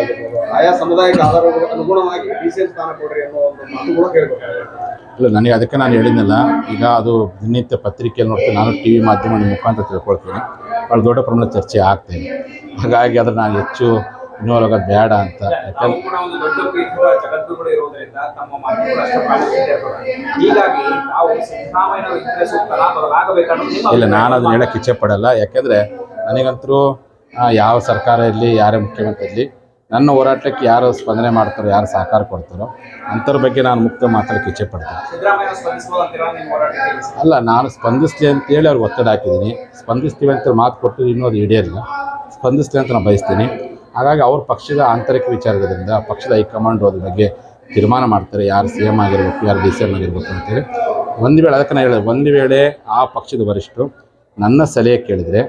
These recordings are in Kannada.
ಆಗಿರ್ಬೋದು. ಆಯಾ ಸಮುದಾಯಕ್ಕೆ ಆಧಾರ ಅನುಗುಣವಾಗಿ ಸಿ ಎಂ ಸ್ಥಾನ ಕೊಡ್ರಿ ಅನ್ನೋ ಒಂದು ಮಾತು ಕೂಡ ಕೇಳ್ಬೇಕಾಗುತ್ತೆ ಇಲ್ಲ ನನಗೆ ಅದಕ್ಕೆ ನಾನು ಹೇಳಿದ್ನಲ್ಲ ಈಗ ಅದು ದಿನನಿತ್ಯ ಪತ್ರಿಕೆಯಲ್ಲಿ ನೋಡ್ತೀನಿ ನಾನು ಟಿ ವಿ ಮಾಧ್ಯಮದ ನಿಮ್ಮ ಮುಖಾಂತರ ತಿಳ್ಕೊಳ್ತೀನಿ. ಭಾಳ ದೊಡ್ಡ ಪ್ರಮಾಣದ ಚರ್ಚೆ ಆಗ್ತಾಯಿದೆ ಹಾಗಾಗಿ ಅದ್ರ ನಾನು ಹೆಚ್ಚು ಇನ್ವಾಲ್ವ್ ಆಗೋದು ಬೇಡ ಅಂತ. ಇಲ್ಲ ನಾನು ಅದನ್ನ ಹೇಳಕ್ಕೆ ಇಚ್ಛೆ ಪಡಲ್ಲ. ಯಾಕೆಂದರೆ ನನಗಂತರೂ ಯಾವ ಸರ್ಕಾರ ಇರಲಿ ಯಾರೇ ಮುಖ್ಯಮಂತ್ರಿ ಇರಲಿ ನನ್ನ ಹೋರಾಟಕ್ಕೆ ಯಾರು ಸ್ಪಂದನೆ ಮಾಡ್ತಾರೋ, ಯಾರು ಸಹಕಾರ ಕೊಡ್ತಾರೋ, ಅಂಥವ್ರ ಬಗ್ಗೆ ನಾನು ಮುಕ್ತ ಮಾತಾಡಕ್ಕೆ ಇಚ್ಛೆ ಪಡ್ತೀನಿ. ಅಲ್ಲ, ನಾನು ಸ್ಪಂದಿಸ್ತೀನಿ ಅಂತೇಳಿ ಅವ್ರಿಗೆ ಒತ್ತಡ ಹಾಕಿದ್ದೀನಿ. ಸ್ಪಂದಿಸ್ತೀವಿ ಅಂತ ಮಾತು ಕೊಟ್ಟು ಇನ್ನೂ ಅದು ಈಡೇರಿಲ್ಲ ಸ್ಪಂದಿಸ್ತೀನಿ ಅಂತ ನಾನು ಬಯಸ್ತೀನಿ. ಹಾಗಾಗಿ ಅವ್ರ ಪಕ್ಷದ ಆಂತರಿಕ ವಿಚಾರದಿಂದ ಪಕ್ಷದ ಹೈಕಮಾಂಡ್ ಅದ್ರ ಬಗ್ಗೆ ತೀರ್ಮಾನ ಮಾಡ್ತಾರೆ. ಯಾರು ಸಿ ಎಂ ಆಗಿರ್ಬೇಕು, ಯಾರು ಡಿ ಸಿ ಎಂ ಆಗಿರ್ಬೇಕು ಅಂತೇಳಿ ಒಂದು ವೇಳೆ, ಅದಕ್ಕೆ ನಾನು ಹೇಳಿದೆ, ಒಂದು ವೇಳೆ ಆ ಪಕ್ಷದ ವರಿಷ್ಠರು ನನ್ನ ಸಲಹೆ ಕೇಳಿದರೆ,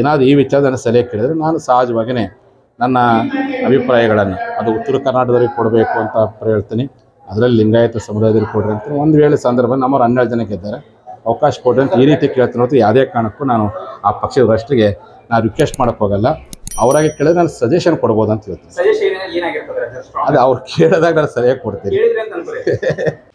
ಏನಾದರೂ ಈ ವಿಚಾರ ನನ್ನ ಸಲಹೆ ಕೇಳಿದರೆ ನಾನು ಸಹಜವಾಗಿಯೇ ನನ್ನ ಅಭಿಪ್ರಾಯಗಳನ್ನು. ಅದು ಉತ್ತರ ಕರ್ನಾಟಕದವ್ರಿಗೆ ಕೊಡಬೇಕು ಅಂತ ಹೇಳ್ತೀನಿ ಅದರಲ್ಲಿ ಲಿಂಗಾಯತ ಸಮುದಾಯದಲ್ಲಿ ಕೊಡ್ರಿ ಅಂತ ಒಂದು ವೇಳೆ ಸಂದರ್ಭ ನಮ್ಮವ್ರು ಹನ್ನೆರಡು ಜನಕ್ಕೆ ಇದ್ದಾರೆ. ಅವಕಾಶ ಕೊಡ್ರಿ ಅಂತ ಈ ರೀತಿ ಕೇಳ್ತೀನಿ ಹೊರತು ಯಾವುದೇ ಕಾರಣಕ್ಕೂ ನಾನು ಆ ಪಕ್ಷದ ವರಿಷ್ಠರಿಗೆ ನಾನು ರಿಕ್ವೆಸ್ಟ್ ಮಾಡೋಕ್ಕೆ ಹೋಗಲ್ಲ. ಅವರಾಗೆ ಕೇಳಿದ್ರೆ ನಾನು ಸಜೆಷನ್ ಕೊಡ್ಬೋದು ಅಂತ ಹೇಳ್ತೀನಿ. ಅದು ಅವ್ರು ಕೇಳಿದಾಗ ನಾನು ಸರಿಯಾಗಿ ಕೊಡ್ತೀನಿ.